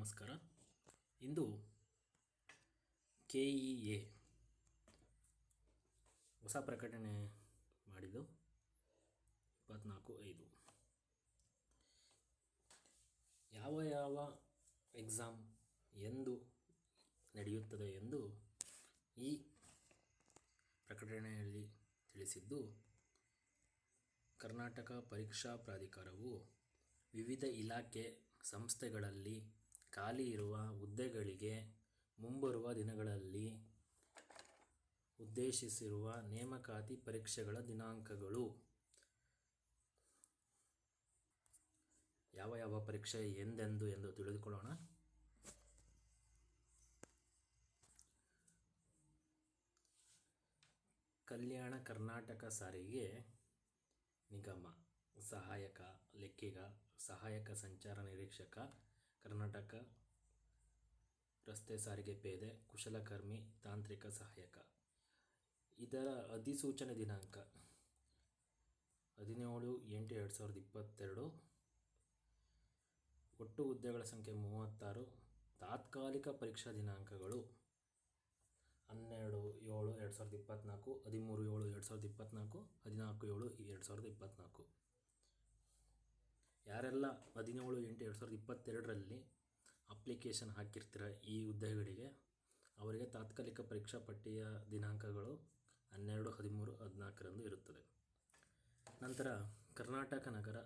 ನಮಸ್ಕಾರ. ಇಂದು K E A ಹೊಸ ಪ್ರಕಟಣೆ ಮಾಡಿದ್ದು ಇಪ್ಪತ್ತ್ನಾಲ್ಕು ಐದು. ಯಾವ ಯಾವ ಎಕ್ಸಾಮ್ ಎಂದು ನಡೆಯುತ್ತದೆ ಎಂದು ಈ ಪ್ರಕಟಣೆಯಲ್ಲಿ ತಿಳಿಸಿದ್ದು, ಕರ್ನಾಟಕ ಪರೀಕ್ಷಾ ಪ್ರಾಧಿಕಾರವು ವಿವಿಧ ಇಲಾಖೆ ಸಂಸ್ಥೆಗಳಲ್ಲಿ ಖಾಲಿ ಇರುವ ಹುದ್ದೆಗಳಿಗೆ ಮುಂಬರುವ ದಿನಗಳಲ್ಲಿ ಉದ್ದೇಶಿಸಿರುವ ನೇಮಕಾತಿ ಪರೀಕ್ಷೆಗಳ ದಿನಾಂಕಗಳು. ಯಾವ ಯಾವ ಪರೀಕ್ಷೆ ಎಂದೆಂದು ಎಂದು ತಿಳಿದುಕೊಳ್ಳೋಣ. ಕಲ್ಯಾಣ ಕರ್ನಾಟಕ ಸಾರಿಗೆ ನಿಗಮ, ಸಹಾಯಕ ಲೆಕ್ಕಿಗ, ಸಹಾಯಕ ಸಂಚಾರ ನಿರೀಕ್ಷಕ ಕರ್ನಾಟಕ ರಸ್ತೆ ಸಾರಿಗೆ ಪೇದೆ, ಕುಶಲಕರ್ಮಿ, ತಾಂತ್ರಿಕ ಸಹಾಯಕ. ಇದರ ಅಧಿಸೂಚನೆ ದಿನಾಂಕ ಹದಿನೇಳು ಎಂಟು ಎರಡು ಸಾವಿರದ ಇಪ್ಪತ್ತೆರಡು. ಒಟ್ಟು ಹುದ್ದೆಗಳ ಸಂಖ್ಯೆ ಮೂವತ್ತಾರು. ತಾತ್ಕಾಲಿಕ ಪರೀಕ್ಷಾ ದಿನಾಂಕಗಳು ಹನ್ನೆರಡು ಏಳು ಎರಡು ಸಾವಿರದ ಇಪ್ಪತ್ತ್ನಾಲ್ಕು ಹದಿಮೂರು ಏಳು ಎರಡು ಸಾವಿರದ ಇಪ್ಪತ್ತ್ನಾಲ್ಕು ಹದಿನಾಲ್ಕು ಏಳು ಎರಡು ಸಾವಿರದ ಇಪ್ಪತ್ತ್ನಾಲ್ಕು ಯಾರೆಲ್ಲ ಹದಿನೇಳು ಎಂಟು ಎರಡು ಸಾವಿರದ ಇಪ್ಪತ್ತೆರಡರಲ್ಲಿ ಅಪ್ಲಿಕೇಶನ್ ಹಾಕಿರ್ತೀರ ಈ ಹುದ್ದೆಗಳಿಗೆ ಅವರಿಗೆ ತಾತ್ಕಾಲಿಕ ಪರೀಕ್ಷಾ ಪಟ್ಟಿಯ ದಿನಾಂಕಗಳು ಹನ್ನೆರಡು, ಹದಿಮೂರು, ಹದಿನಾಲ್ಕರಂದು ಇರುತ್ತದೆ. ನಂತರ ಕರ್ನಾಟಕ ನಗರ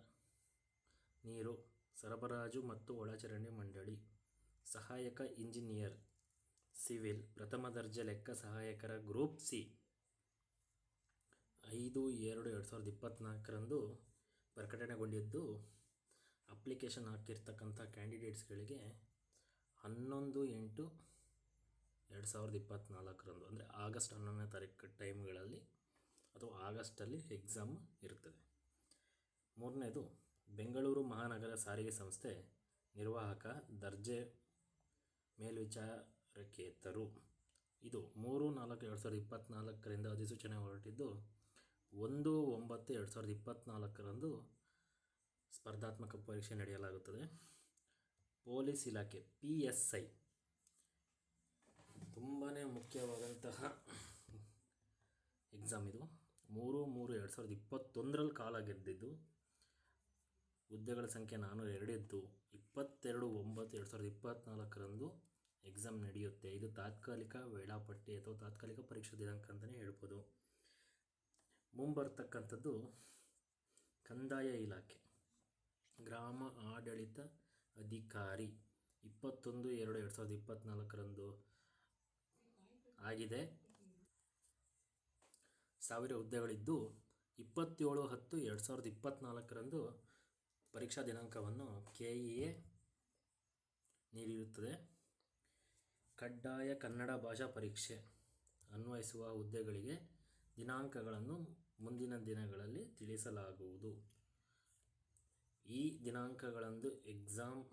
ನೀರು, ಸರಬರಾಜು ಮತ್ತು ಒಳಚರಂಡಿ ಮಂಡಳಿ, ಸಹಾಯಕ ಇಂಜಿನಿಯರ್, ಸಿವಿಲ್, ಪ್ರಥಮ ದರ್ಜೆ ಲೆಕ್ಕ ಸಹಾಯಕರ ಗ್ರೂಪ್ ಸಿ. ಐದು, ಎರಡು ಎರಡು ಸಾವಿರದ ಇಪ್ಪತ್ತ್ನಾಲ್ಕರಂದು ಪ್ರಕಟಣೆಗೊಂಡಿದ್ದು ಅಪ್ಲಿಕೇಶನ್ ಹಾಕಿರ್ತಕ್ಕಂಥ ಕ್ಯಾಂಡಿಡೇಟ್ಸ್ಗಳಿಗೆ ಹನ್ನೊಂದು ಎಂಟು ಎರಡು ಸಾವಿರದ ಇಪ್ಪತ್ತ್ನಾಲ್ಕರಂದು ಅಂದರೆ ಆಗಸ್ಟ್ ಹನ್ನೊಂದನೇ ತಾರೀಕು ಟೈಮ್ಗಳಲ್ಲಿ ಅಥವಾ ಆಗಸ್ಟಲ್ಲಿ ಎಕ್ಸಾಮ್ ಇರುತ್ತದೆ ಮೂರನೇದು, ಬೆಂಗಳೂರು ಮಹಾನಗರ ಸಾರಿಗೆ ಸಂಸ್ಥೆ ನಿರ್ವಾಹಕ ದರ್ಜೆ ಮೇಲ್ವಿಚಾರಕೇತರು. ಇದು ಮೂರು, ನಾಲ್ಕು, ಎರಡು ಸಾವಿರದ ಇಪ್ಪತ್ತ್ನಾಲ್ಕರಿಂದ ಅಧಿಸೂಚನೆ ಹೊರಟಿದ್ದು, ಒಂದು, ಒಂಬತ್ತು, ಎರಡು ಸಾವಿರದ ಇಪ್ಪತ್ತ್ನಾಲ್ಕರಂದು ಸ್ಪರ್ಧಾತ್ಮಕ ಪರೀಕ್ಷೆ ನಡೆಯಲಾಗುತ್ತದೆ. ಪೊಲೀಸ್ ಇಲಾಖೆ, ಪಿ ಎಸ್ ಐ. ತುಂಬಾ ಮುಖ್ಯವಾದಂತಹ ಎಕ್ಸಾಮ್ ಇದು. ಮೂರು ಮೂರು, ಎರಡು ಸಾವಿರದ ಇಪ್ಪತ್ತೊಂದರಲ್ಲಿ ಕಾಲ ಗೆದ್ದಿದ್ದು. ಹುದ್ದೆಗಳ ಸಂಖ್ಯೆ ನಾನ್ನೂರ ಎರಡಿದ್ದು. ಇಪ್ಪತ್ತೆರಡು, ಒಂಬತ್ತು, ಎರಡು ಸಾವಿರದ ಇಪ್ಪತ್ತ್ನಾಲ್ಕರಂದು ಎಕ್ಸಾಮ್ ನಡೆಯುತ್ತೆ. ಇದು ತಾತ್ಕಾಲಿಕ ವೇಳಾಪಟ್ಟಿ ಅಥವಾ ತಾತ್ಕಾಲಿಕ ಪರೀಕ್ಷಾ ದಿನಾಂಕ ಅಂತಲೇ ಹೇಳ್ಬೋದು. ಮುಂಬರ್ತಕ್ಕಂಥದ್ದು ಕಂದಾಯ ಇಲಾಖೆ. ಗ್ರಾಮ ಆಡಳಿತ ಅಧಿಕಾರಿ ಇಪ್ಪತ್ತೊಂದು ಎರಡು ಎರಡು ಸಾವಿರದ ಇಪ್ಪತ್ತ್ನಾಲ್ಕರಂದು ಆಗಿದೆ. ಸಾವಿರ ಹುದ್ದೆಗಳಿದ್ದು ಇಪ್ಪತ್ತೇಳು ಹತ್ತು ಎರಡು ಸಾವಿರದ ಇಪ್ಪತ್ತ್ನಾಲ್ಕರಂದು ಪರೀಕ್ಷಾ ದಿನಾಂಕವನ್ನು ಕೆ ಇ ಎ ನೀಡಿರುತ್ತದೆ. ಕಡ್ಡಾಯ ಕನ್ನಡ ಭಾಷಾ ಪರೀಕ್ಷೆ ಅನ್ವಯಿಸುವ ಹುದ್ದೆಗಳಿಗೆ ದಿನಾಂಕಗಳನ್ನು ಮುಂದಿನ ದಿನಗಳಲ್ಲಿ ತಿಳಿಸಲಾಗುವುದು. ಈ ದಿನಾಂಕಗಳಂದು ಎಕ್ಸಾಮ್ಗಳು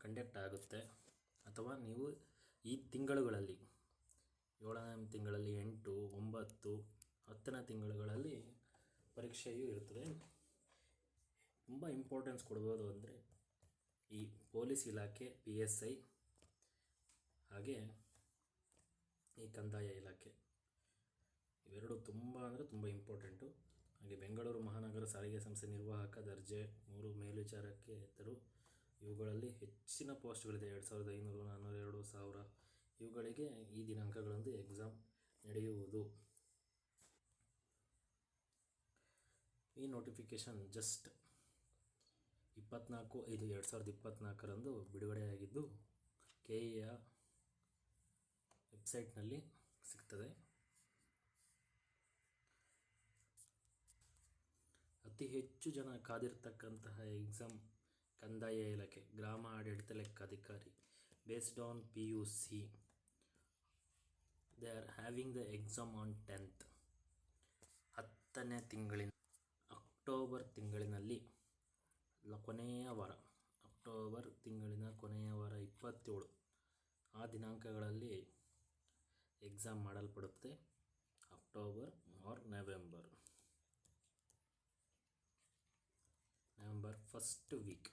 ಕಂಡಕ್ಟ್ ಆಗುತ್ತೆ. ಅಥವಾ ನೀವು ಈ ತಿಂಗಳುಗಳಲ್ಲಿ, ಏಳನೇ ತಿಂಗಳಲ್ಲಿ ಎಂಟು, ಒಂಬತ್ತು, ಹತ್ತನೇ ತಿಂಗಳುಗಳಲ್ಲಿ ಪರೀಕ್ಷೆಯು ಇರುತ್ತದೆ. ತುಂಬ ಇಂಪಾರ್ಟೆನ್ಸ್ ಕೊಡ್ಬೋದು ಅಂದರೆ ಈ ಪೊಲೀಸ್ ಇಲಾಖೆ ಪಿ ಎಸ್ ಐ ಹಾಗೆ ಈ ಕಂದಾಯ ಇಲಾಖೆ ಇವೆರಡು ತುಂಬ ಅಂದರೆ ತುಂಬ ಇಂಪಾರ್ಟೆಂಟು ಹಾಗೆ ಬೆಂಗಳೂರು ಮಹಾನಗರ ಸಾರಿಗೆ ಸಂಸ್ಥೆ ನಿರ್ವಾಹಕ ದರ್ಜೆ ಮೂರು ಮೇಲ್ವಿಚಾರಕೇತರು ಇವುಗಳಲ್ಲಿ ಹೆಚ್ಚಿನ ಪೋಸ್ಟ್ಗಳಿದೆ. ಎರಡು ಸಾವಿರದ ಐನೂರು ನಾನ್ನೂರ ಎರಡು ಸಾವಿರ ಇವುಗಳಿಗೆ ಈ ದಿನಾಂಕಗಳಂದು ಎಕ್ಸಾಮ್ ನಡೆಯುವುದು. ಈ ನೋಟಿಫಿಕೇಷನ್ ಜಸ್ಟ್ ಇಪ್ಪತ್ನಾಲ್ಕು ಐದು ಎರಡು ಸಾವಿರದ ಇಪ್ಪತ್ತ್ನಾಲ್ಕರಂದು ಬಿಡುಗಡೆಯಾಗಿದ್ದು ಕೆ ಇಯ ವೆಬ್ಸೈಟ್ನಲ್ಲಿ ಸಿಗ್ತದೆ. ಅತಿ ಹೆಚ್ಚು ಜನ ಕಾದಿರ್ತಕ್ಕಂತಹ ಎಕ್ಸಾಮ್ ಕಂದಾಯ ಇಲಾಖೆ, ಗ್ರಾಮ ಆಡಳಿತ ಲೆಕ್ಕಾಧಿಕಾರಿ based on P U C they are having the exam on tenth ಹತ್ತನೇ ತಿಂಗಳಿನ, ಅಕ್ಟೋಬರ್ ತಿಂಗಳಿನಲ್ಲಿ ಕೊನೆಯ ವಾರ, ಅಕ್ಟೋಬರ್ ತಿಂಗಳಿನ ಕೊನೆಯ ವಾರ ಇಪ್ಪತ್ತೇಳು, ಆ ದಿನಾಂಕಗಳಲ್ಲಿ exam ಮಾಡಲ್ಪಡುತ್ತೆ. October or November November first week.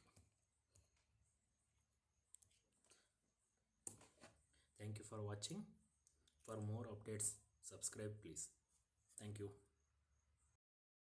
Thank you for watching. For more updates, subscribe please. Thank you.